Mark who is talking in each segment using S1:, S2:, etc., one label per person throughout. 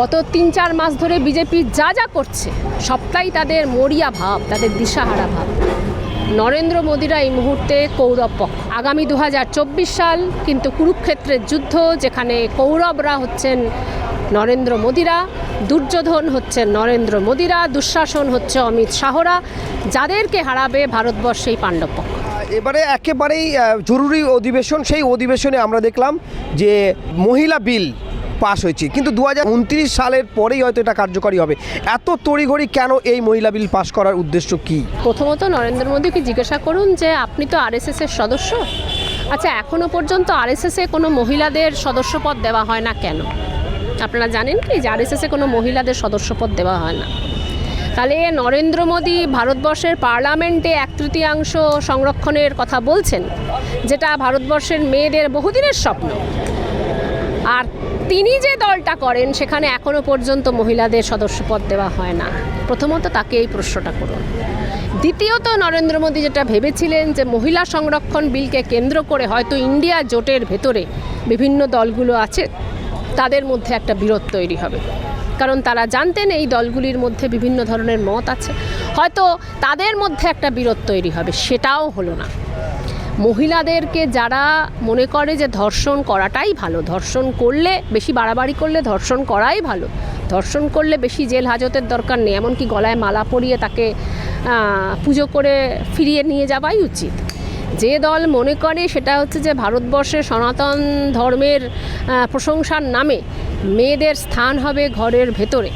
S1: গত তিন চার মাস ধরে বিজেপি যা যা করছে, সবটাই তাদের মরিয়া ভাব, তাদের দিশাহারা ভাব। নরেন্দ্র মোদীরা এই মুহূর্তে কৌরব পক্ষ। আগামী দু হাজার চব্বিশ সাল কিন্তু কুরুক্ষেত্রের যুদ্ধ, যেখানে কৌরবরা হচ্ছেন নরেন্দ্র মোদীরা, দুর্যোধন হচ্ছেন নরেন্দ্র মোদীরা, দুঃশাসন হচ্ছে অমিত শাহরা, যাদেরকে হারাবে ভারতবর্ষেই পাণ্ডব পক্ষ।
S2: এবারে একেবারেই জরুরি অধিবেশন, সেই অধিবেশনে আমরা দেখলাম যে মহিলা বিল পাস হয়েছে। কিন্তু দু হাজার উনত্রিশ সালের পরেই হয়তো এটা কার্যকরী হবে। এত তড়িঘড়ি কেন এই মহিলা বিল পাশ করার উদ্দেশ্য কি?
S1: প্রথমত নরেন্দ্র মোদীকে জিজ্ঞাসা করুন যে, আপনি তো আরএসএস এর সদস্য? আচ্ছা এখনও পর্যন্ত আরএসএস কোনো মহিলাদের সদস্যপদ দেওয়া হয় না কেন? আপনারা জানেন কি যে, আরএসএস কোনো মহিলাদের সদস্যপদ দেওয়া হয় না। তাহলে নরেন্দ্র মোদী ভারতবর্ষের পার্লামেন্টে এক তৃতীয়াংশ সংরক্ষণের কথা বলছেন, যেটা ভারতবর্ষের মেয়েদের বহুদিনের স্বপ্ন। আর তিনি যে দলটা করেন, সেখানে এখনও পর্যন্ত মহিলাদের সদস্যপদ দেওয়া হয় না। প্রথমত তাকে এই প্রশ্নটা করুন। দ্বিতীয়ত, নরেন্দ্র মোদী যেটা ভেবেছিলেন যে মহিলা সংরক্ষণ বিলকে কেন্দ্র করে হয়তো ইন্ডিয়া জোটের ভেতরে বিভিন্ন দলগুলো আছে, তাদের মধ্যে একটা বিরোধ তৈরি হবে। কারণ তারা জানতেন এই দলগুলির মধ্যে বিভিন্ন ধরনের মত আছে। হয়তো তাদের মধ্যে একটা বিরোধ তৈরি হবে, সেটাও হলো না। মহিলাদেরকে যারা মনে করে যে ধর্ষণ করাটাই ভালো, ধর্ষণ করলে বেশি বাড়াবাড়ি করলে ধর্ষণ করাই ভালো, ধর্ষণ করলে বেশি জেল হাজতের দরকার নেই, এমনকি গলায় মালা পরিয়ে তাকে পুজো করে ফিরিয়ে নিয়ে যাওয়াই উচিত। যে দল মনে করে সেটা হচ্ছে যে ভারতবর্ষের সনাতন ধর্মের প্রশংসার নামে মেয়েদের স্থান হবে ঘরের ভেতরে।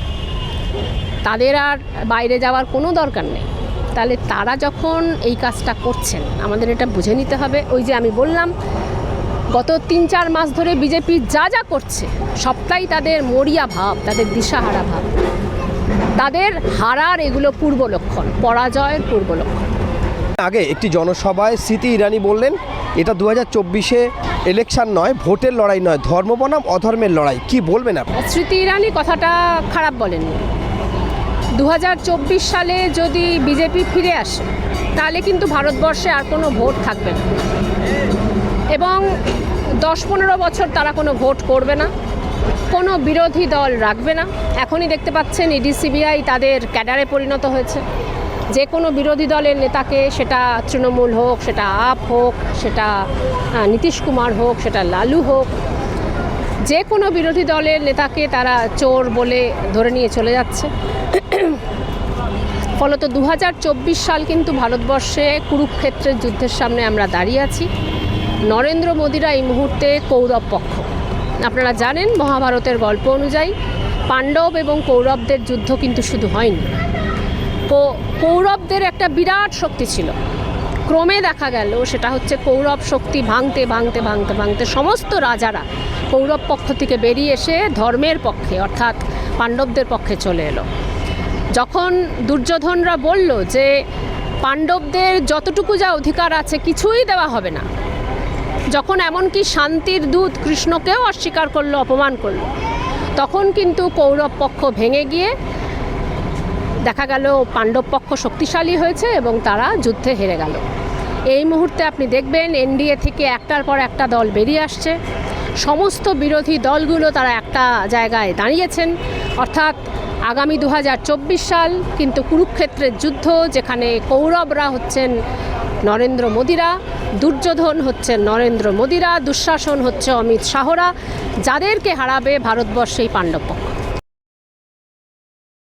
S1: তাদের আর বাইরে যাওয়ার কোনো দরকার নেই। তাহলে তারা যখন এই কাজটা করছেন আমাদের এটা বুঝে নিতে হবে। ওই যে আমি বললাম গত তিন চার মাস ধরে বিজেপি যা যা করছে সবটাই তাদের মরিয়া ভাব তাদের দিশাহারা ভাব। তাদের হারার এগুলো পূর্ব লক্ষণ পরাজয়ের পূর্ব লক্ষণ।
S2: আগে একটি জনসভায় স্মৃতি ইরানি বললেন এটা দু হাজার চব্বিশে ইলেকশন নয় ভোটের লড়াই নয় ধর্ম বনাম অধর্মের লড়াই। কি বলবেন আপনি?
S1: স্মৃতি ইরানি কথাটা খারাপ বলেননি। দু হাজার চব্বিশ সালে যদি বিজেপি ফিরে আসে, তাহলে কিন্তু ভারতবর্ষে আর কোনো ভোট থাকবে না। এবং দশ পনেরো বছর তারা কোনো ভোট করবে না, কোনো বিরোধী দল রাখবে না। এখনই দেখতে পাচ্ছেন ইডি, সিবিআই তাদের ক্যাডারে পরিণত হয়েছে। যে কোনো বিরোধী দলের নেতাকে সেটা তৃণমূল হোক, সেটা আপ হোক, সেটা নীতিশ কুমার হোক, সেটা লালু হোক যে কোনো বিরোধী দলের নেতাকে তারা চোর বলে ধরে নিয়ে চলে যাচ্ছে। ফলত দু হাজার চব্বিশ সাল কিন্তু ভারতবর্ষে কুরুক্ষেত্রের যুদ্ধের সামনে আমরা দাঁড়িয়ে আছি। নরেন্দ্র মোদীরা এই মুহূর্তে কৌরব পক্ষ। আপনারা জানেন মহাভারতের গল্প অনুযায়ী পাণ্ডব এবং কৌরবদের যুদ্ধ কিন্তু শুধু হয়নি। কৌরবদের একটা বিরাট শক্তি ছিল। ক্রমে দেখা গেল, সেটা হচ্ছে কৌরব শক্তি ভাঙতে ভাঙতে ভাঙতে ভাঙতে সমস্ত রাজারা কৌরব পক্ষ থেকে বেরিয়ে এসে ধর্মের পক্ষে, অর্থাৎ পাণ্ডবদের পক্ষে চলে এলো। যখন দুর্যোধনরা বলল যে, পাণ্ডবদের যতটুকু যা অধিকার আছে কিছুই দেওয়া হবে না, যখন এমনকি শান্তির দূত কৃষ্ণকেও অস্বীকার করল, অপমান করল, তখন কিন্তু কৌরব পক্ষ ভেঙে গিয়ে দেখা গেল পাণ্ডব পক্ষ শক্তিশালী হয়েছে এবং তারা যুদ্ধে হেরে গেল। এই মুহূর্তে আপনি দেখবেন এনডিএ থেকে একটার পর একটা দল বেরিয়ে আসছে। সমস্ত বিরোধী দলগুলো তারা একটা জায়গায় দাঁড়িয়েছেন। অর্থাৎ আগামী দু হাজার চব্বিশ সাল কিন্তু কুরুক্ষেত্রের যুদ্ধ, যেখানে কৌরবরা হচ্ছেন নরেন্দ্র মোদীরা, দুর্যোধন হচ্ছেন নরেন্দ্র মোদীরা, দুঃশাসন হচ্ছে অমিত শাহরা, যাদেরকে হারাবে ভারতবর্ষেই পাণ্ডব পক্ষ।